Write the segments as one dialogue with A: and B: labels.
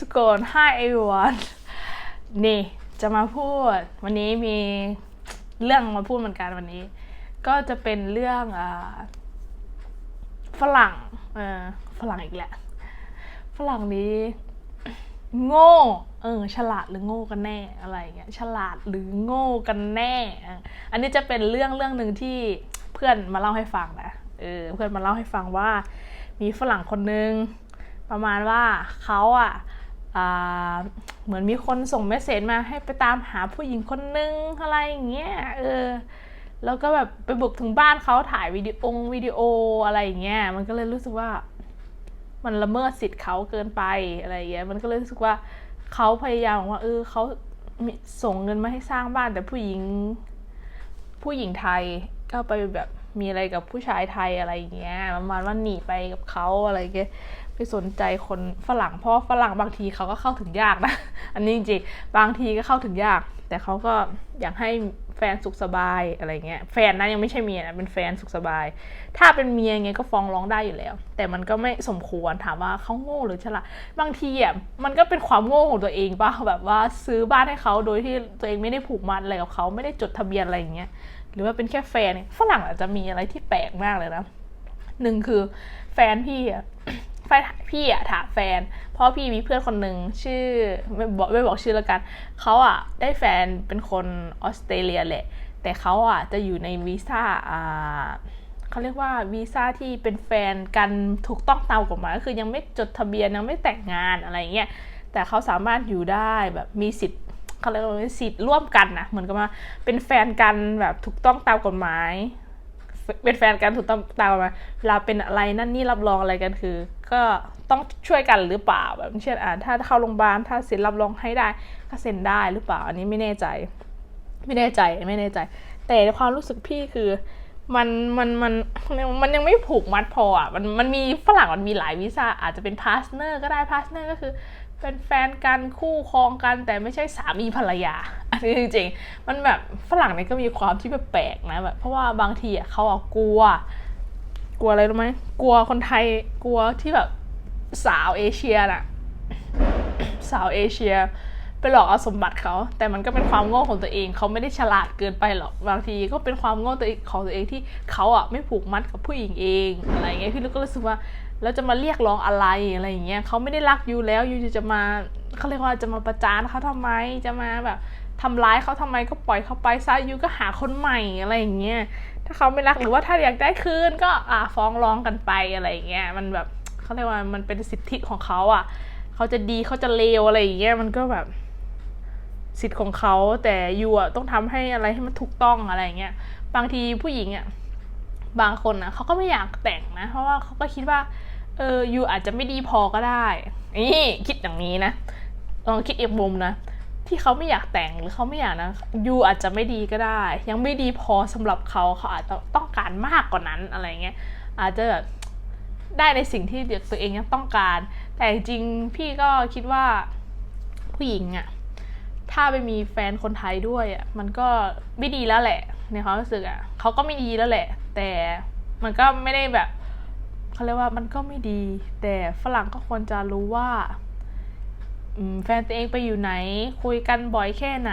A: ทุกคน Hi everyone นี่จะมาพูด วันนี้มีเรื่องมาพูดเหมือนกันวันนี้ ก็จะเป็นเรื่องอฝรั่งเออฝรั่งอีกแหละ ฝรั่งนี้ โง่เออฉลาดหรือโง่กันแน่อะไรอย่างเงี้ยฉลาดหรือโง่กันแน่ อันนี้จะเป็นเรื่องเรื่องหนึ่งที่เพื่อนมาเล่าให้ฟังนะเออเพื่อนมาเล่าให้ฟังว่า มีฝรั่งคนนึงประมาณว่าเขาอะอ่า เหมือนมีคนส่งเมสเซจมาให้ไปตามหาผู้หญิงคนนึงอะไรอย่างเงี้ยเออแล้วก็แบบไปบุกถึงบ้านเขาถ่ายวิดีโอวิดีโออะไรอย่างเงี้ยมันก็เลยรู้สึกว่า มันละเมิดสิทธิ์เขาเกินไปอะไรอย่างเงี้ยมันก็เลยรู้สึกว่าเขาพยายามบอกว่าเออเขาส่งเงินมาให้สร้างบ้านแต่ผู้หญิง ผู้หญิงไทยก็ไปแบบมีอะไรกับผู้ชายไทยอะไรอย่างเงี้ยประมาณว่าหนีไปกับเขาอะไรเงี้ย ไปสนใจคนฝรั่ง เพราะว่าฝรั่งบางทีเขาก็เข้าถึงยากนะ อันนี้จริงๆบางทีก็เข้าถึงยาก แต่เขาก็อยากให้แฟนสุขสบายอะไรเงี้ย แฟนนะยังไม่ใช่เมียนะเป็นแฟนสุขสบาย ถ้าเป็นเมียไงก็ฟ้องร้องได้อยู่แล้ว แต่มันก็ไม่สมควรถามว่าเขาโง่หรือฉลาดบางทีอะมันก็เป็นความโง่ของตัวเองป่ะแบบว่าซื้อบ้านให้เขาโดยที่ตัวเองไม่ได้ผูกมัดอะไรกับเขาไม่ได้จดทะเบียนอะไรอย่างเงี้ยหรือว่าเป็นแค่แฟนฝรั่งอาจจะมีอะไรที่แปลกมากเลยนะหนึ่งคือแฟนพี่อะ แฟนพี่อะถามแฟน เพราะพี่มีเพื่อนคนหนึ่งชื่อไม่บอกไม่บอกชื่อแล้วกันเขาอะได้แฟนเป็นคนออสเตรเลียแหละ แต่เขาอะจะอยู่ในวีซ่าอ่าเขาเรียกว่าวีซ่าที่เป็นแฟนกันถูกต้องตามกฎหมายก็คือยังไม่จดทะเบียนยังไม่แต่งงานอะไรเงี้ยแต่เขาสามารถอยู่ได้แบบมีสิทธิ์เขาเรียกว่าสิทธิ์ร่วมกันนะเหมือนกับว่าเป็นแฟนกันแบบถูกต้องตามกฎหมายเป็นแฟนกันถูกต้องตามกฎหมายเวลาเป็นอะไรนั่นนี่รับรองอะไรกันคือ ก็ต้องช่วยกันหรือเปล่าแบบเช่นอ่าถ้าเข้าโรงพยาบาลถ้าเซ็นรับรองให้ได้ก็เซ็นได้หรือเปล่า อันนี้ไม่แน่ใจ ไม่แน่ใจไม่แน่ใจ แต่ความรู้สึกพี่คือมันมันมันมันยังไม่ผูกมัดพออะมันมันมีฝรั่งมันมีหลายวีซ่าอาจจะเป็นพาร์ทเนอร์ก็ได้พาร์ทเนอร์ก็คือเป็นแฟนกันคู่ครองกัน แต่ไม่ใช่สามีภรรยา อันนี้จริงๆ มันแบบฝรั่งเนี่ยก็มีความที่แบบแปลกนะแบบเพราะว่าบางทีอะเขาอะกลัว กลัวอะไรรู้ไหมกลัวคนไทยกลัวที่แบบสาวเอเชียน่ะ สาวเอเชีย ไปหลอกเอาสมบัติเขา แต่มันก็เป็นความโง่ของตัวเอง เขาไม่ได้ฉลาดเกินไปหรอกบางทีก็เป็นความโง่ตัวเองของตัวเองที่เขาอะไม่ผูกมัดกับผู้หญิงเองอะไรเงี้ยพี่ลูกก็รู้สึกว่าแล้วจะมาเรียกร้องอะไรอะไรอย่างเงี้ยเขาไม่ได้รักยูแล้วยูจะมาเขาเรียกว่าจะมาประจานเขาทำไมจะมาแบบทำร้ายเขาทำไมก็ปล่อยเขาไปซะยูก็หาคนใหม่อะไรอย่างเงี้ย ถ้าเขาไม่รักหรือว่าถ้าอยากได้คืนก็อ่าฟ้องร้องกันไปอะไรอย่างเงี้ยมันแบบเขาเรียกว่ามันเป็นสิทธิของเขาอะเขาจะดีเขาจะเลวอะไรอย่างเงี้ยมันก็แบบสิทธิ์ของเขาแต่ยูอะต้องทำให้อะไรให้มันถูกต้องอะไรอย่างเงี้ยบางทีผู้หญิงอะบางคนนะเขาก็ไม่อยากแต่งนะ เพราะว่าเขาก็คิดว่าเออยูอาจจะไม่ดีพอก็ได้นี่คิดอย่างนี้นะลองคิดอีกมุมนะ ที่เขาไม่อยากแต่งหรือเขาไม่อยากนะยูอาจจะไม่ดีก็ได้ ยังไม่ดีพอสำหรับเขาเขาอาจจะต้องการมากกว่านั้นอะไรเงี้ยอาจจะแบบได้ในสิ่งที่ตัวเองยังต้องการ แต่จริงพี่ก็คิดว่าผู้หญิงอะถ้าไปมีแฟนคนไทยด้วยอะมันก็ไม่ดีแล้วแหละในความรู้สึกอะเขาก็ไม่ดีแล้วแหละ แต่มันก็ไม่ได้แบบเขาเรียกว่ามันก็ไม่ดี แต่ฝรั่งก็ควรจะรู้ว่า แฟนตัวเองไปอยู่ไหน คุยกันบ่อยแค่ไหน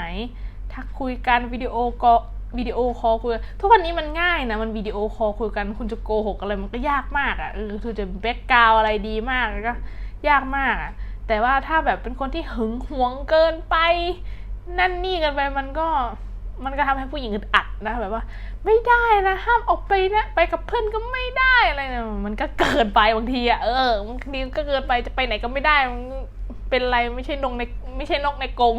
A: ถ้าคุยกันวิดีโอก็วิดีโอคอลคุยทุกวันนี้มันง่ายนะ มันวิดีโอคอลคุยกันคุณจะโกหกอะไรมันก็ยากมากอะ่ะเออคือจะแบ็กกราวอะไรดีมากก็ยากมากอะ่ะแต่ว่าถ้าแบบเป็นคนที่หึงหวงเกินไป นั่นนี่กันไปมันก็มันก็ทำให้ผู้หญิงอึดอัดนะแบบว่า ไม่ได้นะห้ามออกไปนะไปกับเพื่อนก็ไม่ได้อะไรเนะมันก็เกินไปบางทีอะเออบางทีก็เกินไปจะไปไหนก็ไม่ได้มัน เป็นไรไม่ใช่นกในไม่ใช่นกในกรง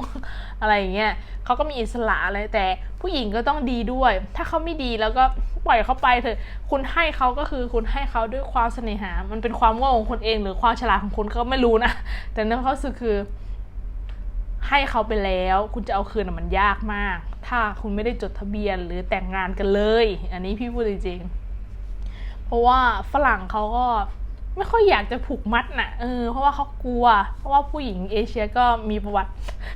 A: อะไรอย่างเงี้ยเขาก็มีอิสระอะไรแต่ ผู้หญิงก็ต้องดีด้วย ถ้าเขาไม่ดีแล้วก็ปล่อยเขาไปเถอะ คุณให้เขาก็คือคุณให้เขาด้วยความเสน่หา มันเป็นความโง่ของคนเอง หรือความฉลาดของคุณก็ไม่รู้นะ แต่ในความรู้สึกคือ ให้เขาไปแล้ว คุณจะเอาคืนมันยากมาก ถ้าคุณไม่ได้จดทะเบียนหรือแต่งงานกันเลย อันนี้พี่พูดจริงๆ เพราะว่าฝรั่งเขาก็ ไม่ค่อยอยากจะผูกมัดน่ะเออเพราะว่าเขากลัว เพราะว่าผู้หญิงเอเชียก็มีประวัติ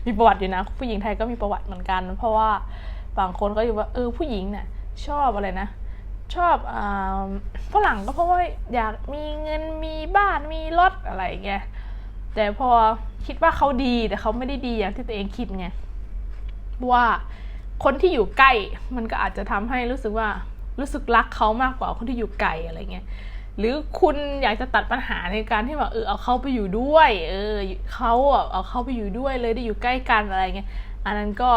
A: มีประวัติอยู่นะ ผู้หญิงไทยก็มีประวัติเหมือนกัน เพราะว่าบางคนก็อยู่ว่าเออผู้หญิงเนี่ยชอบอะไรนะ ชอบอ่าฝรั่งก็เพราะว่าอยากมีเงินมีบ้านมีรถอะไรอย่างเงี้ยแต่พอคิดว่าเขาดีแต่เขาไม่ได้ดีอย่างที่ตัวเองคิดไงว่าคนที่อยู่ใกล้มันก็อาจจะทำให้รู้สึกว่ารู้สึกรักเขามากกว่าคนที่อยู่ไกลอะไรเงี้ย หรือคุณอยากจะตัดปัญหาในการที่แบบเออเอาเขาไปอยู่ด้วย เออเขาเอาเขาไปอยู่ด้วยเลยได้อยู่ใกล้กันอะไรเงี้ยอันนั้นก็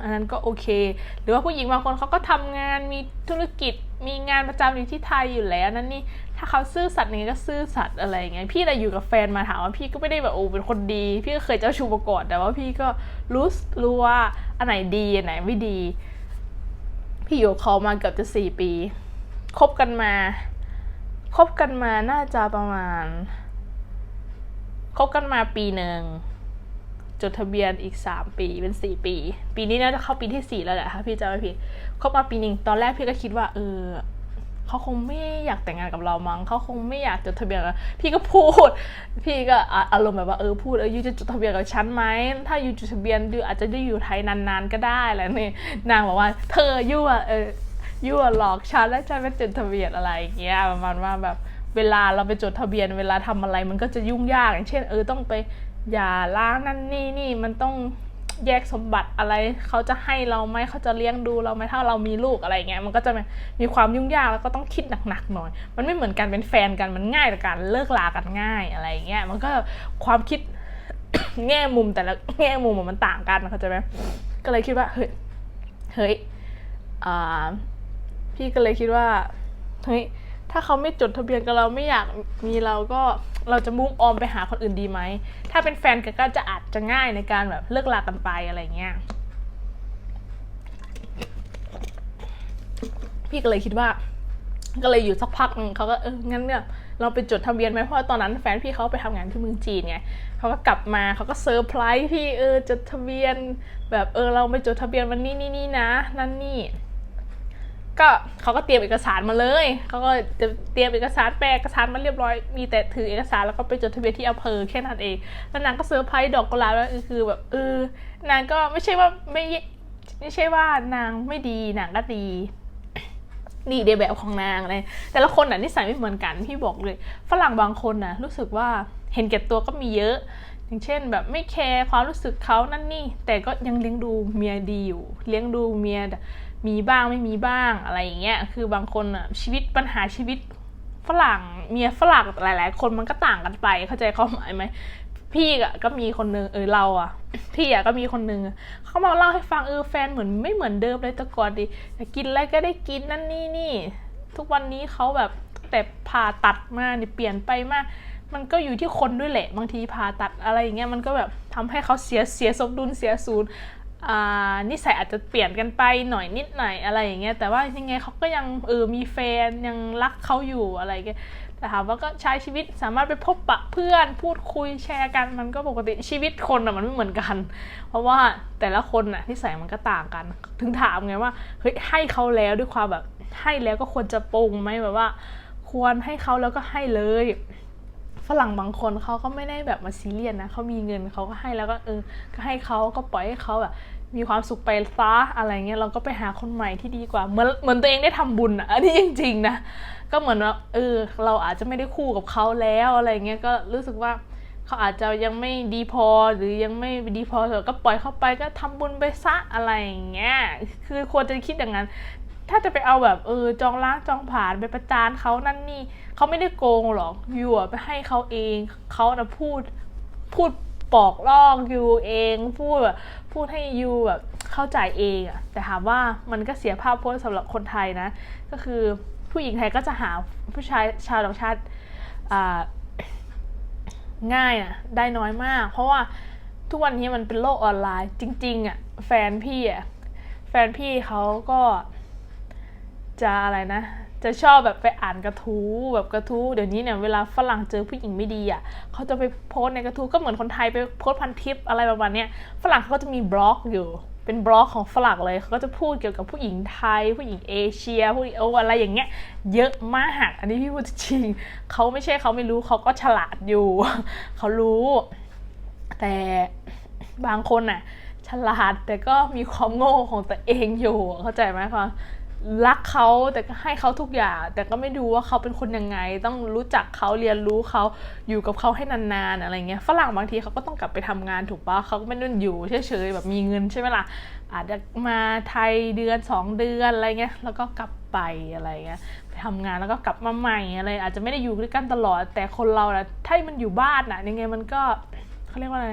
A: อันนั้นก็โอเค หรือว่าผู้หญิงบางคนเขาก็ทำงานมีธุรกิจมีงานประจำอยู่ที่ไทยอยู่แล้วนั่นนี่ถ้าเขาซื่อสัตย์เงี้ยก็ซื่อสัตย์อะไรอย่างเงี้ยพี่แต่อยู่กับแฟนมาถามว่าพี่ก็ไม่ได้แบบโอ้เป็นคนดี พี่ก็เคยเจ้าชู้มาก่อนแต่ว่าพี่ก็รู้รู้ว่าอันไหนดีอันไหนไม่ดี พี่อยู่เขามาเกือบจะสี่ปี คบกันมาคบกันมาน่าจะประมาณคบกันมาปีหนึ่งจดทะเบียนอีกสามปีเป็นสี่ปี ปีนี้น่าจะเข้าปีที่สี่แล้วแหละถ้าพี่จำไม่ผิดคบมาปีหนึ่งตอนแรกพี่ก็คิดว่าเออเขาคงไม่อยากแต่งงานกับเรามั้งเขาคงไม่อยากจดทะเบียนกับพี่ก็พูด พี่ก็อะอารมณ์แบบว่าเออพูดเออยูจะจดทะเบียนกับฉันไหมถ้ายูจดทะเบียนยูอาจจะได้อยู่ไทยนานๆก็ได้แหละนี่นางบอกว่า เธอยูอะเออ ยูอะหลอกฉันแล้วฉันไปจดทะเบียนอะไรอย่างเงี้ยประมาณว่าแบบเวลาเราไปจดทะเบียน เวลาทำอะไรมันก็จะยุ่งยากอย่างเช่น เออต้องไปอย่าล้างนั่นนี่นี่มันต้องแยกสมบัติอะไรเขาจะให้เราไหมเขาจะเลี้ยงดูเราไหมถ้าเรามีลูกอะไรเงี้ยมันก็จะมีความยุ่งยากแล้วก็ต้องคิดหนักๆหน่อย มันไม่เหมือนกันเป็นแฟนกันมันง่ายแต่การเลิกลากันง่ายอะไรเงี้ยมันก็ความคิดแง่มุมแต่ละแง่มุมมันต่างกันเข้าใจไหมก็เลยคิดว่าเฮ้ยเฮ้ยอ่า พี่ก็เลยคิดว่าเฮ้ยถ้าเขาไม่จดทะเบียนกับเราไม่อยากมีเราก็เราจะมุ่งออมไปหาคนอื่นดีไหม ถ้าเป็นแฟนกันก็จะอาจจะง่ายในการแบบเลิกลากันไปอะไรเงี้ย พี่ก็เลยคิดว่า ก็เลยอยู่สักพักหนึ่งเขาก็เอองั้นเนี่ยเราไปจดทะเบียนไหมเพราะตอนนั้นแฟนพี่เขาไปทำงานที่เมืองจีนไงเขาก็กลับมาเขาก็เซอร์ไพรส์พี่เออจดทะเบียน แบบเออเราไปจดทะเบียนวันนี้นี่นี่นะ นั่นนี่ ก็เขาก็เตรียมเอกสารมาเลยเขาก็จะเตรียมเอกสารแปลเอกสารมาเรียบร้อย มีแต่ถือเอกสารแล้วก็ไปจดทะเบียนที่อำเภอแค่นั้นเองแล้วนางก็เซอร์ไพรส์ดอกกุหลาบแล้วคือแบบเออนางก็ไม่ใช่ว่าไม่ไม่ใช่ว่านางไม่ดีนางก็ดีดีในแบบของนางเลยแต่ละคนน่ะนิสัยไม่เหมือนกันพี่บอกเลย ฝรั่งบางคนน่ะรู้สึกว่าเห็นแก่ตัวก็มีเยอะ อย่างเช่น แบบไม่แคร์ความรู้สึกเขานั่นนี่ แต่ก็ยังเลี้ยงดูเมียดีอยู่ เลี้ยงดูเมีย มีบ้างไม่มีบ้างอะไรอย่างเงี้ย คือบางคนอะชีวิตปัญหาชีวิตฝรั่งเมียฝรั่งหลาย ๆ คนมันก็ต่างกันไปเข้าใจความหมายไหมพี่ก็มีคนนึงเออเราอะพี่อะก็มีคนนึงเขามาเล่าให้ฟังเออแฟนเหมือนไม่เหมือนเดิมเลยแต่ก่อนดิกินอะไรก็ได้กินนั่นนี่นี่ ทุกวันนี้เขาแบบแต่ผ่าตัดมาเนี่ยเปลี่ยนไปมาก มันก็อยู่ที่คนด้วยแหละ บางทีผ่าตัดอะไรอย่างเงี้ยมันก็แบบทำให้เขาเสียเสียสมดุลเสียศูนย์ นิสัยอาจจะเปลี่ยนกันไปหน่อยนิดหน่อยอะไรอย่างเงี้ยแต่ว่ายังไงเขาก็ยังเออมีแฟนยังรักเขาอยู่อะไรเงี้ยแต่ถามว่าก็ใช้ชีวิตสามารถไปพบปะเพื่อนพูดคุยแชร์กันมันก็ปกติชีวิตคนอะมันไม่เหมือนกัน เพราะว่าแต่ละคนอะนิสัยมันก็ต่างกัน ถึงถามไงว่าเฮ้ยให้เขาแล้วด้วยความแบบให้แล้วก็ควรจะปรุงไหมแบบว่า ควรให้เขาแล้วก็ให้เลยฝรั่งบางคนเขาก็ไม่ได้แบบมาซีเรียสนะเขามีเงินเขาก็ให้แล้วก็เออก็ให้เขาก็ปล่อยให้เขาแบบ มีความสุขไปซะอะไรเงี้ยเราก็ไปหาคนใหม่ที่ดีกว่า เหมือนเหมือนตัวเองได้ทำบุญอะอันนี้จริงๆนะก็เหมือนว่าเออเราอาจจะไม่ได้คู่กับเขาแล้วอะไรเงี้ยก็รู้สึกว่าเขาอาจจะยังไม่ดีพอหรือยังไม่ดีพอเถอะก็ปล่อยเขาไปก็ทำบุญไปซะอะไรอย่างเงี้ยคือควรจะคิดอย่างนั้น ถ้าจะไปเอาแบบเออจองล้างจองผ่านไปประจานเขานั่นนี่เขาไม่ได้โกงหรอกอยูอะไปให้เขาเองเขานะพูดพูด ปอกลอกยูเองพูดแบบพูดให้ยูแบบเข้าใจเองอะแต่ถามว่ามันก็เสียภาพพจน์สำหรับคนไทยนะ ก็คือผู้หญิงไทยก็จะหาผู้ชายชาวต่างชาติง่ายอะได้น้อยมาก เพราะว่าทุกวันนี้มันเป็นโลกออนไลน์จริง ๆอะแฟนพี่อะแฟนพี่เขาก็จะอะไรนะ จะชอบแบบไปอ่านกระทู้แบบกระทู้เดี๋ยวนี้เนี่ยเวลาฝรั่งเจอผู้หญิงไม่ดีอะเขาจะไปโพสในกระทู้ก็เหมือนคนไทยไปโพสพันทิปอะไรประมาณเนี้ยฝรั่งเขาก็จะมีบล็อกอยู่เป็นบล็อกของฝรั่งเลยเขาก็จะพูดเกี่ยวกับผู้หญิงไทย ผู้หญิงเอเชีย ผู้หญิงโออะไรอย่างเงี้ย เยอะมากอันนี้พี่พูดจริงเขาไม่ใช่เขาไม่รู้เขาก็ฉลาดอยู่เขารู้ แต่บางคนน่ะ ฉลาดแต่ก็มีความโง่ของตัวเองอยู่เข้าใจไหมคะ รักเขาแต่ก็ให้เขาทุกอย่าง แต่ก็ไม่ดูว่าเขาเป็นคนยังไง ต้องรู้จักเขาเรียนรู้เขาอยู่กับเขาให้นานๆอะไรเงี้ยฝรั่งบางทีเขาก็ต้องกลับไปทำงานถูกปะเขาก็ไม่ได้อยู่เฉยๆแบบมีเงินใช่ไหมล่ะอาจจะมาไทยเดือนสองเดือนอะไรเงี้ยแล้วก็กลับไปอะไรเงี้ยไปทำงานแล้วก็กลับมาใหม่อะไรอาจจะไม่ได้อยู่ด้วยกันตลอด แต่คนเราอะถ้ามันอยู่บ้านอะยังไงมันก็เขาเรียกว่าอะไร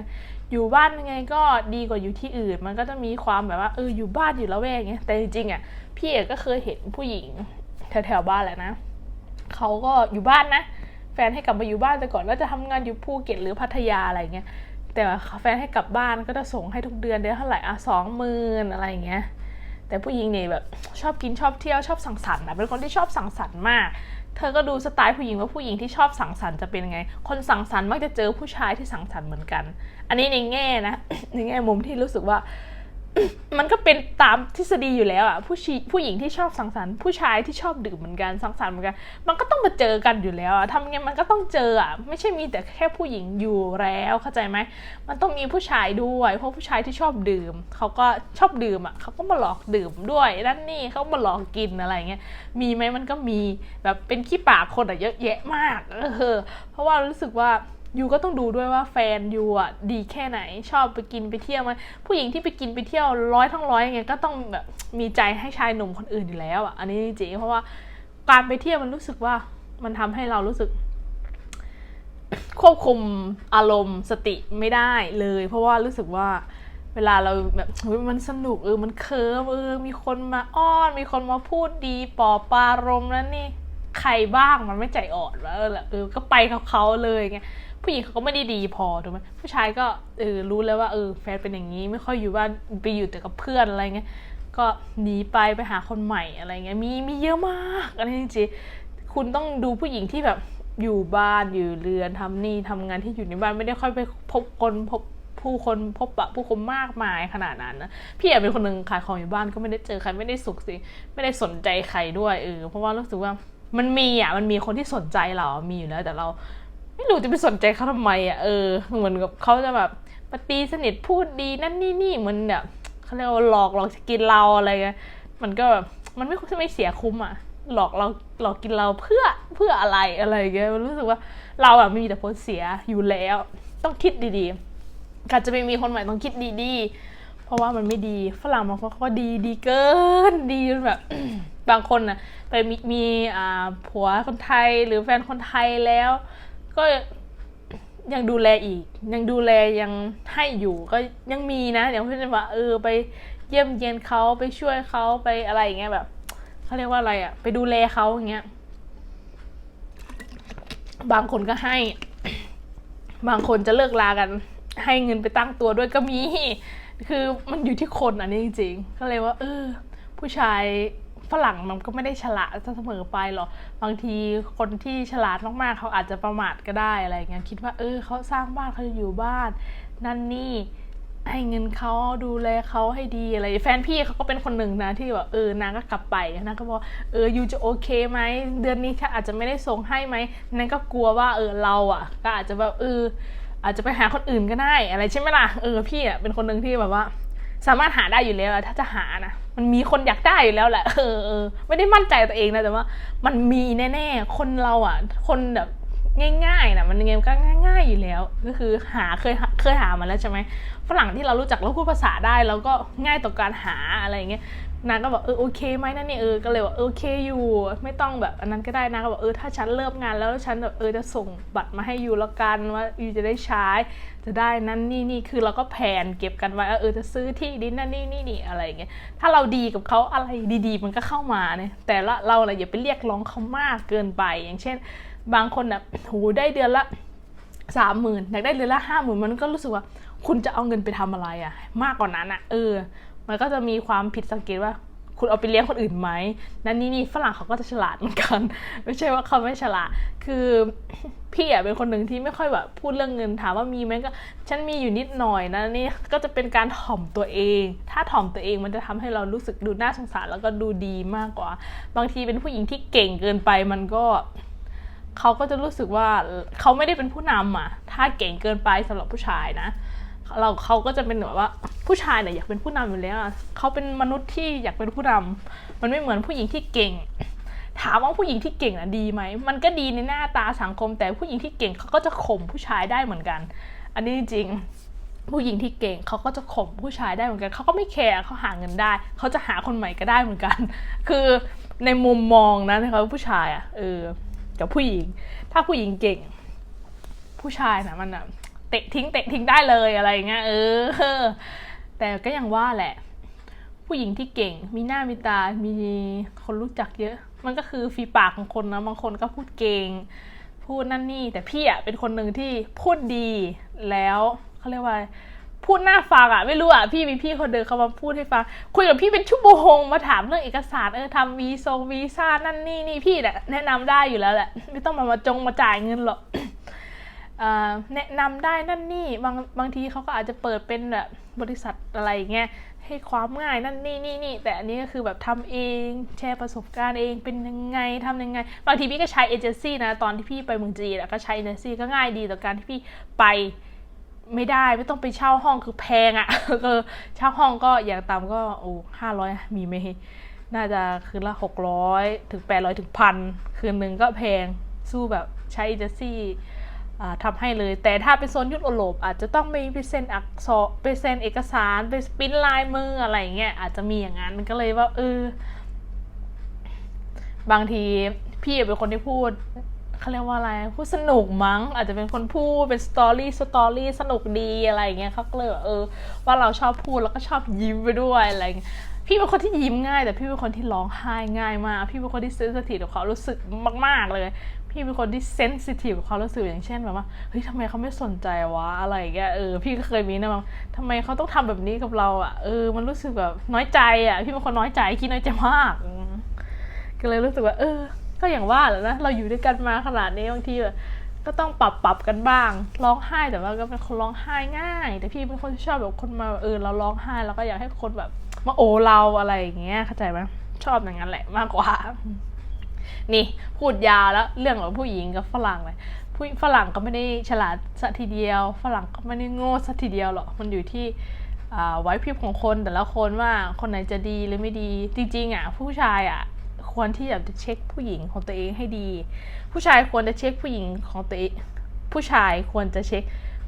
A: อยู่บ้านยังไงก็ดีกว่าอยู่ที่อื่น มันก็จะมีความแบบว่าเอออยู่บ้านอยู่แล้วแวกเงี้ยแต่จริงๆอะพี่เอกก็เคยเห็นผู้หญิงแถวๆบ้านแหละนะเขาก็อยู่บ้านนะ แฟนให้กลับมาอยู่บ้านแต่ก่อนก็จะทำงานอยู่ภูเก็ตหรือพัทยาอะไรเงี้ยแต่ว่าแฟนให้กลับบ้านก็จะส่งให้ทุกเดือนเดือนเท่าไหร่อะสองหมื่นอะไรเงี้ยแต่ผู้หญิงเนี่ยแบบชอบกินชอบเที่ยวชอบสังสรรค์นะเป็นคนที่ชอบสังสรรค์มาก เธอก็ดูสไตล์ผู้หญิงว่าผู้หญิงที่ชอบสังสรรค์จะเป็นยังไง คนสังสรรค์มักจะเจอผู้ชายที่สังสรรค์เหมือนกัน อันนี้ในแง่นะในแง่มุมที่รู้สึกว่า มันก็เป็นตามทฤษฎีอยู่แล้วอะผู้ชีผู้หญิงที่ชอบสังสรรค์ผู้ชายที่ชอบดื่มเหมือนกันสังสรรค์เหมือนกัน มันก็ต้องมาเจอกันอยู่แล้วอะทำไงมันก็ต้องเจออะไม่ใช่มีแต่แค่ผู้หญิงอยู่แล้วเข้าใจไหมมันต้องมีผู้ชายด้วย เพราะผู้ชายที่ชอบดื่มเขาก็ชอบดื่มอะเขาก็มาหลอกดื่มด้วยนั่นนี่เขามาหลอกกินอะไรเงี้ยมีไหมมันก็มีแบบเป็นขี้ปากคนอะเยอะแยะมากเออเพราะว่ารู้สึกว่า ยูก็ต้องดูด้วยว่าแฟนยูอะดีแค่ไหน ชอบไปกินไปเที่ยวไหมผู้หญิงที่ไปกินไปเที่ยวร้อยทั้งร้อยยังไงก็ต้องแบบมีใจให้ชายหนุ่มคนอื่นอยู่แล้วอะอันนี้จริงเพราะว่าการไปเที่ยวมันรู้สึกว่ามันทำให้เรารู้สึก ควบคุมอารมณ์สติไม่ได้เลย เพราะว่ารู้สึกว่าเวลาเราแบบมันสนุกเออมันเคิร์มเออมีคนมาอ้อน มีคนมาพูดดีปอบปารมแล้วนี่ใครบ้างมันไม่ใจอ่อนวะเออเออก็ไปกับเขาเลยไง ผู้หญิงเขาก็ไม่ได้ดีพอถูกไหมผู้ชายก็เออรู้แล้วว่าเออแฟนเป็นอย่างนี้ไม่ค่อยอยู่บ้านไปอยู่แต่กับเพื่อนอะไรเงี้ยก็หนีไปไปหาคนใหม่อะไรเงี้ยมีมีเยอะมากอันนี้จริงๆคุณต้องดูผู้หญิงที่แบบอยู่บ้านอยู่เรือนทำนี่ทำงานที่อยู่ในบ้านไม่ได้ค่อยไปพบคนพบผู้คนพบปะผู้คนมากมายขนาดนั้นนะพี่อยากเป็นคนหนึ่งขายของอยู่บ้านก็ไม่ได้เจอใครไม่ได้สุขสิไม่ได้สนใจใครด้วยเออเพราะว่ารู้สึกว่ามันมีอะมันมีคนที่สนใจเรา มีอยู่แล้วแต่เรา ไม่รู้จะไปสนใจเขาทำไมอะเออเหมือนกับเขาจะแบบปตีสนิทพูดดีนั่นนี่นี่เหมือนแบบเขาเรียกว่าหลอกหลอกจะกินเราอะไรเงี้ยมันก็แบบมันไม่ไม่เสียคุ้มอะหลอกเราหลอกกินเราเพื่อเพื่ออะไรอะไรเงี้ยมันรู้สึกว่าเราอะมีแต่ผลเสียอยู่แล้ว ต้องคิดดีๆการจะไปมีคนใหม่ต้องคิดดีๆ เพราะว่ามันไม่ดีฝรั่งบางคนเขาก็ดีดีเกินดีแบบบางคนน่ะไปมีมีอ่าผัวคนไทยหรือแฟนคนไทยแล้ว ก็ยังดูแลอีก ยังดูแลยังให้อยู่ก็ยังมีนะอย่างเช่นว่าเออไปเยี่ยมเยียนเขาไปช่วยเขาไปอะไรอย่างเงี้ยแบบเขาเรียกว่าอะไรอะไปดูแลเขาอย่างเงี้ย บางคนก็ให้ บางคนจะเลิกลากัน ให้เงินไปตั้งตัวด้วยก็มี คือมันอยู่ที่คนอันนี้จริงๆก็เลยว่า เออ ผู้ชาย ฝรั่งมันก็ไม่ได้ฉลาดเสมอไปหรอกบางทีคนที่ฉลาดมากๆเขาอาจจะประมาทก็ได้อะไรเงี้ยคิดว่าเออเขาสร้างบ้านเขาจะอยู่บ้าน นั่นนี่ให้เงินเขาดูแลเขาให้ดีอะไร แฟนพี่เขาก็เป็นคนหนึ่งนะที่แบบเออนางก็กลับไปนางก็บอกเออยูจะโอเคไหมเดือนนี้ฉันอาจจะไม่ได้ส่งให้ไหมนางก็กลัวว่าเออเราอะ ก็อาจจะแบบเอออาจจะไปหาคนอื่นก็ได้อะไรใช่ไหมล่ะเออพี่อะเป็นคนหนึ่งที่แบบว่า สามารถหาได้อยู่แล้วถ้าจะหานะ มันมีคนอยากได้อยู่แล้วแหละเออไม่ได้มั่นใจตัวเองนะแต่ว่า มันมีแน่ๆ คนเราอะ คนแบบง่ายๆนะมันยังไงก็ง่าย ๆอยู่แล้ว ก็คือหาเคยเคยหามาแล้วใช่ไหมฝรั่งที่เรารู้จักแล้วพูดภาษาได้แล้วก็ง่ายต่อการหาอะไรอย่างเงี้ยนางก็บอกเออโอเคไหมนั่นนี่เออก็เลยว่าเออโอเคอยู่ ไม่ต้องแบบอันนั้นก็ได้นางก็บอกเออถ้าฉันเลิกงานแล้วฉันแบบเออจะส่งบัตรมาให้ยูแล้วกันว่ายูจะได้ใช้ จะได้นั่นนี่นี่คือเราก็แผนเก็บกันไว้เออจะซื้อที่ดินนั่นนี่นี่นี่อะไรอย่างเงี้ยถ้าเราดีกับเขาอะไรดีๆ มันก็เข้ามาเนี่ยแต่ละเราอะไรอย่าไปเรียกร้องเขามากเกินไป อย่างเช่น บางคนแบบโหได้เดือนละสามหมื่นอยากได้เดือนละห้าหมื่นมันก็รู้สึกว่าคุณจะเอาเงินไปทำอะไรอะ มากกว่านั้นอะเออ มันก็จะมีความผิดสังเกตว่า คุณเอาไปเลี้ยงคนอื่นไหมนั่นนี่นี่ฝรั่งเขาก็จะฉลาดเหมือนกัน ไม่ใช่ว่าเขาไม่ฉลาด คือพี่อะเป็นคนหนึ่งที่ไม่ค่อยแบบพูดเรื่องเงินถามว่ามีไหมก็ ฉันมีอยู่นิดหน่อยนะนี่ก็จะเป็นการถ่อมตัวเอง ถ้าถ่อมตัวเองมันจะทำให้เรารู้สึกดูน่าสงสารแล้วก็ดูดีมากกว่า บางทีเป็นผู้หญิงที่เก่งเกินไปมันก็เขาก็จะรู้สึกว่าเขาไม่ได้เป็นผู้นำอะ ถ้าเก่งเกินไปสำหรับผู้ชายนะ เราเขาก็จะเป็นแบบว่าผู้ชายเนี่ยอยากเป็นผู้นำอยู่แล้วเขาเป็นมนุษย์ที่อยากเป็นผู้นำมันไม่เหมือนผู้หญิงที่เก่ง ถามว่าผู้หญิงที่เก่งอะดีไหมมันก็ดีในหน้าตาสังคม แต่ผู้หญิงที่เก่งเขาก็จะข่มผู้ชายได้เหมือนกัน อันนี้จริงผู้หญิงที่เก่งเขาก็จะข่มผู้ชายได้เหมือนกันเขาก็ไม่แคร์เขาหาเงินได้เขาจะหาคนใหม่ก็ได้เหมือนกัน คือในมุมมองนะนะครับผู้ชายอะเออกับผู้หญิง ถ้าผู้หญิงเก่ง ผู้ชายนะมันอะ เตะทิ้งเตะทิ้งได้เลยอะไรเงี้ยเออ แต่ก็ยังว่าแหละ ผู้หญิงที่เก่ง มีหน้ามีตา มีคนรู้จักเยอะ มันก็คือฝีปากของคนนะบางคนก็พูดเก่ง พูดนั่นนี่แต่พี่อะเป็นคนหนึ่งที่พูดดีแล้วเขาเรียกว่าพูดหน้าฟังอะไม่รู้อะพี่มีพี่คนเดินเขามาพูดให้ฟังคุยกับพี่เป็นชั่วโมงมาถามเรื่องเอกสารเออทำวีซงวีซ่านั่นนี่นี่พี่เนี่ยแนะนำได้อยู่แล้วแหละไม่ต้องมามาจงมาจ่ายเงินหรอก แนะนำได้นั่นนี่บางบางทีเขาก็อาจจะเปิดเป็นแบบบริษัทอะไรอย่างเงี้ยให้ความง่ายนั่นนี่นี่นี่แต่อันนี้ก็คือแบบทำเองแชร์ประสบการณ์เองเป็นยังไงทำยังไง บางทีพี่ก็ใช้เอเจนซี่นะตอนที่พี่ไปเมืองจีนก็ใช้เอเจนซี่ก็ง่ายดีต่อการที่พี่ไปไม่ได้ไม่ต้องไปเช่าห้องคือแพงอะก็เช่าห้องก็อย่างต่ำก็โอ้ห้าร้อยมีไหมน่าจะคืนละหกร้อยถึงแปดร้อยถึงพันคืนหนึ่งก็แพงสู้แบบใช้เอเจนซี่ อ่าทำให้เลย แต่ถ้าเป็นโซนยุโรปอาจจะต้องมีไปเซ็นอักษรไปเซ็นเอกสารไปปิ้นลายมืออะไรเงี้ยอาจจะมีอย่างนั้นก็เลยว่าเออบางทีพี่เป็นคนที่พูดเขาเรียกว่าอะไรพูดสนุกมั้ง อาจจะเป็นคนพูดเป็นสตอรี่สตอรี่สนุกดีอะไรเงี้ยเขาก็เลยเออ ว่าเราชอบพูดแล้วก็ชอบยิ้มไปด้วยอะไรเงี้ยพี่เป็นคนที่ยิ้มง่าย แต่พี่เป็นคนที่ร้องไห้ง่ายมาก พี่เป็นคนที่เซนซิทีฟกับความรู้สึกมาก ๆ เลย พี่เป็นคนที่เซนซิทีฟกับความรู้สึกอย่างเช่นแบบว่าเฮ้ยทำไมเขาไม่สนใจวะอะไรอย่างเงี้ยเออพี่ก็เคยมีนะมั้งทำไมเขาต้องทำแบบนี้กับเราอะเออ มันรู้สึกแบบน้อยใจอะ พี่เป็นคนน้อยใจขี้น้อยใจมากก็เลยรู้สึกว่า เออ ก็อย่างว่าแหละนะเราอยู่ด้วยกันมาขนาดนี้บางทีแบบก็ต้องปรับปรับกันบ้าง ร้องไห้แต่ว่าก็เป็นคนร้องไห้ง่าย แต่พี่เป็นคนที่ชอบแบบคนมาเออเราร้องไห้แล้วก็อยากให้คนแบบมาโอเราอะไรอย่างเงี้ยเข้าใจไหมชอบอย่างนั้นแหละมากกว่า นี่พูดยาวแล้วเรื่องของผู้หญิงกับฝรั่งเลยผู้ฝรั่งก็ไม่ได้ฉลาดสัทีเดียว ฝรั่งก็ไม่ได้โง่สัทีเดียวหรอกมันอยู่ที่ไว้พริบของคนแต่ละคนว่าคนไหนจะดีหรือไม่ดี จริงๆอะผู้ชายอะควรที่จะเช็คผู้หญิงของตัวเองให้ดี ผู้ชายควรจะเช็คผู้หญิงของตัวเองผู้ชายควรจะเช็ค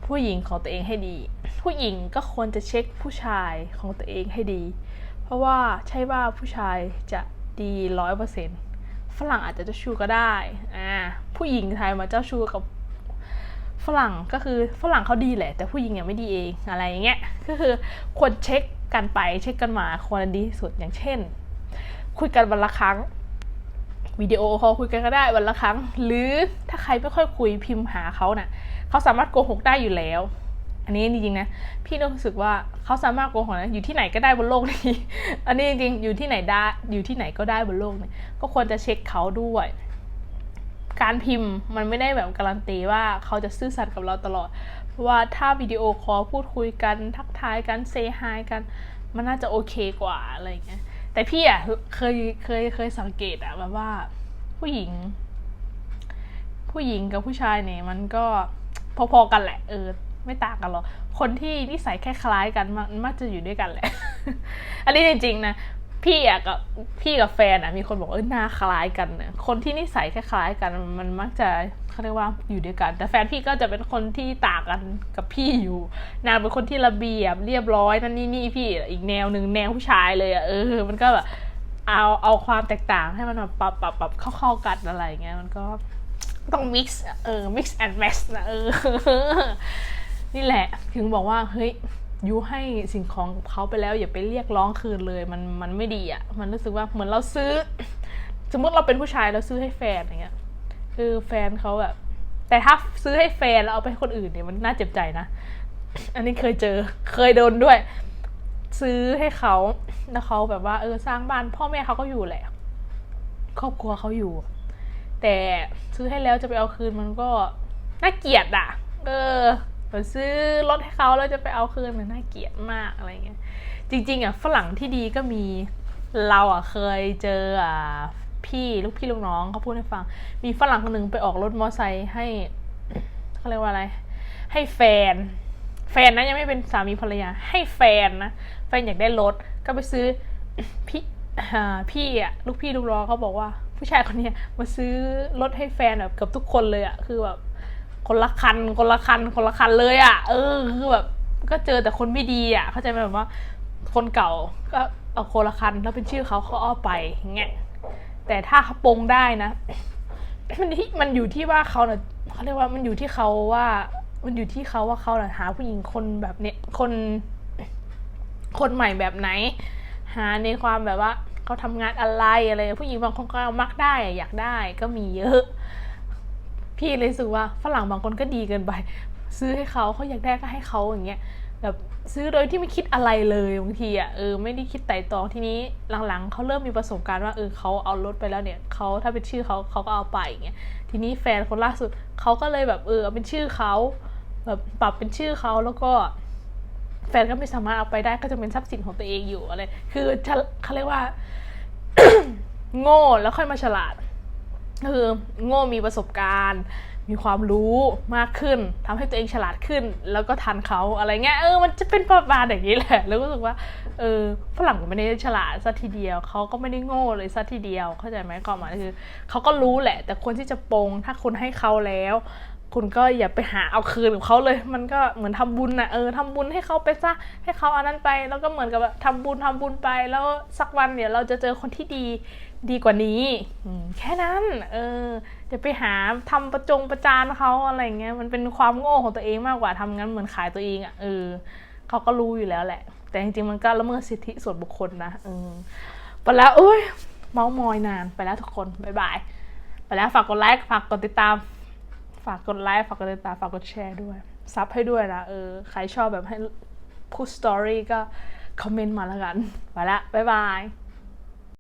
A: ผู้หญิงของตัวเองให้ดี ผู้หญิงก็ควรจะเช็คผู้ชายของตัวเองให้ดี เพราะว่าใช่ว่าผู้ชายจะดีร้อยเปอร์เซ็นต์ ฝรั่งอาจจะเจ้าชู้ก็ได้อ่าผู้หญิงไทยมาเจ้าชู้กับฝรั่งก็คือฝรั่งเขาดีแหละ แต่ผู้หญิงยังไม่ดีเองอะไรอย่างเงี้ยก็คือควรเช็คกันไปเช็คกันมาควรดีที่สุดอย่างเช่น คุยกันวันละครั้งวิดีโอคอลคุยกันก็ได้วันละครั้ง หรือถ้าใครไม่ค่อยคุยพิมพ์หาเขาน่ะเขาสามารถโกหกได้อยู่แล้ว อันนี้จริงๆนะ พี่รู้สึกว่าเขาสามารถโกหกนะอยู่ที่ไหนก็ได้บนโลกนี้ อันนี้จริงๆอยู่ที่ไหนได้อยู่ที่ไหนก็ได้บนโลกนี้ก็ควรจะเช็คเขาด้วย การพิมพ์มันไม่ได้แบบการันตีว่าเขาจะซื่อสัตย์กับเราตลอด เพราะว่าถ้าวิดีโอคอลพูดคุยกันทักทายกันเซฮายกัน มันน่าจะโอเคกว่าอะไรอย่างเงี้ยแต่พี่อะเคยเคยเคยสังเกตอะแบบว่าผู้หญิง ผู้หญิงกับผู้ชายเนี่ยมันก็พอๆกันแหละเออ ไม่ต่างกันหรอกคนที่นิสัยคล้ายๆกันมันมักจะอยู่ด้วยกันแหละ อันนี้จริงๆนะพี่อะกับพี่กับแฟนอะมีคนบอกเออหน้าคล้ายกันเนะคนที่นิสัยคล้ายๆกัน มันมักจะเขาเรียกว่าอยู่ด้วยกัน แต่แฟนพี่ก็จะเป็นคนที่ต่างกันกับพี่อยู่ นางเป็นคนที่ระเบียบเรียบร้อยนั่นนี่นี่พี่อีกแนวหนึ่งแนวผู้ชายเลยอะเออ มันก็แบบเอาเอาความแตกต่างให้มันแบบปรับปรับปรับเข้าเข้ากันอะไรอย่างเงี้ยมันก็ต้อง mix เออ mix and match นะเออ นี่แหละถึงบอกว่าเฮ้ยยูให้สิ่งของกับเขาไปแล้ว อย่าไปเรียกร้องคืนเลย มันมันไม่ดีอะ่ะ มันรู้สึกว่าเหมือนเราซื้อ สมมติเราเป็นผู้ชายเราซื้อให้แฟนอย่างเงี้ย คือแฟนเขาแบบ แต่ถ้าซื้อให้แฟนแล้วเอาไปให้คนอื่นเนี่ยมันน่าเจ็บใจนะ อันนี้เคยเจอเคยโดนด้วย ซื้อให้เขาแล้วเขาแบบว่าเออสร้างบ้าน พ่อแม่เขาก็อยู่แหละ ครอบครัวเขาอยู่ แต่ซื้อให้แล้วจะไปเอาคืนมันก็น่าเกลียดอะ เออ มือนซื้อรถให้เขาแล้วจะไปเอาคืนมันน่าเกลียดมากอะไรเงี้ยจริง ๆอะฝรั่งที่ดีก็มีเราอะเคยเจออ่าพี่ลูกพี่ลูกน้องเขาพูดให้ฟัง มีฝรั่งคนหนึ่งไปออกรถมอไซค์ให้เขาเรียกว่าอะไร ให้แฟน แฟนนะยังไม่เป็นสามีภรรยา ให้แฟนนะแฟนอยากได้รถก็ไปซื้อพี่อ่าพี่อะลูกพี่ลูกน้องเขาบอกว่า ผู้ชายคนนี้มาซื้อรถให้แฟนแบบเกือบทุกคนเลยอะคือแบบ คนละคัน คนละคัน คนละคันเลยอะเออ คือแบบ ก็เจอแต่คนไม่ดีอะเข้าใจไหมแบบว่า คนเก่าก็เอาคนละคันแล้วเป็นชื่อเขาเขาเอไปอย่างเงี้ย แต่ถ้าเขาปงได้นะ มันที่มันอยู่ที่ว่าเขาเนี่ยเขาเรียกว่ามันอยู่ที่เขาว่า มันอยู่ที่เขาว่าเขาน่ะหาผู้หญิงคนแบบเนี้ย คน คนใหม่แบบไหน หาในความแบบว่าเขาทำงานอะไรอะไร ผู้หญิงบางคนก็มักได้อยากได้ก็มีเยอะ พี่เลยรู้สึกว่าฝรั่งบางคนก็ดีเกินไป ซื้อให้เขาเขาอยากได้ก็ให้เขาอย่างเงี้ยแบบซื้อโดยที่ไม่คิดอะไรเลยบางทีอะเออไม่ได้คิดไต่ตองทีนี้หลังๆเขาเริ่มมีประสบการณ์ว่าเออเขาเอารถไปแล้วเนี่ยเขาถ้าเป็นชื่อเขาเขาก็เอาไปอย่างเงี้ยทีนี้แฟนคนล่าสุดเขาก็เลยแบบเออเอาเป็นชื่อเขาแบบปรับเป็นชื่อเขาแล้วก็ แฟนก็ไม่สามารถเอาไปได้ก็จะเป็นทรัพย์สินของตัวเองอยู่อะไรคือจะเขาเรียกว่า โง่แล้วค่อยมาฉลาด คือโง่มีประสบการณ์ มีความรู้มากขึ้นทำให้ตัวเองฉลาดขึ้น แล้วก็ทันเขาอะไรเงี้ยเออมันจะเป็นประมาณอย่างนี้แหละ แล้วก็รู้สึกว่าเออฝรั่งก็ไม่ได้ฉลาดซะทีเดียวเขาก็ไม่ได้โง่เลยซะทีเดียวเข้าใจไหมความหมายคือเขาก็รู้แหละ แต่คนที่จะปงถ้าคุณให้เขาแล้ว คุณก็อย่าไปหาเอาคืนของเขาเลย มันก็เหมือนทำบุญนะเออทำบุญให้เขาไปซะให้เขาเอานั้นไป แล้วก็เหมือนกับแบบทำบุญทำบุญไป แล้วสักวันเดี๋ยวเราจะเจอคนที่ดีดีกว่านี้แค่นั้น เออจะไปหาทำประจงประจานเขาอะไรเงี้ยมันเป็นความโง่ของตัวเองมากกว่าทำงั้นเหมือนขายตัวเองอะ่ะเออเขาก็รู้อยู่แล้วแหละ แต่จริงๆมันก็ละเมิดสิทธิส่วนบุคคลนะเออไปแล้วเอ้ยเมาส์มอยนานไปแล้วทุกคนบ๊ายบายไปแล้วฝากกดไลค์ฝากกดติดตาม ฝากกดไลค์ฝากกดติดตามฝากกดแชร์ด้วยซับให้ด้วยนะเออใครชอบแบบให้พูดสตอรี่ก็คอมเมนต์มาแล้วกัน ไปละ บ๊ายบาย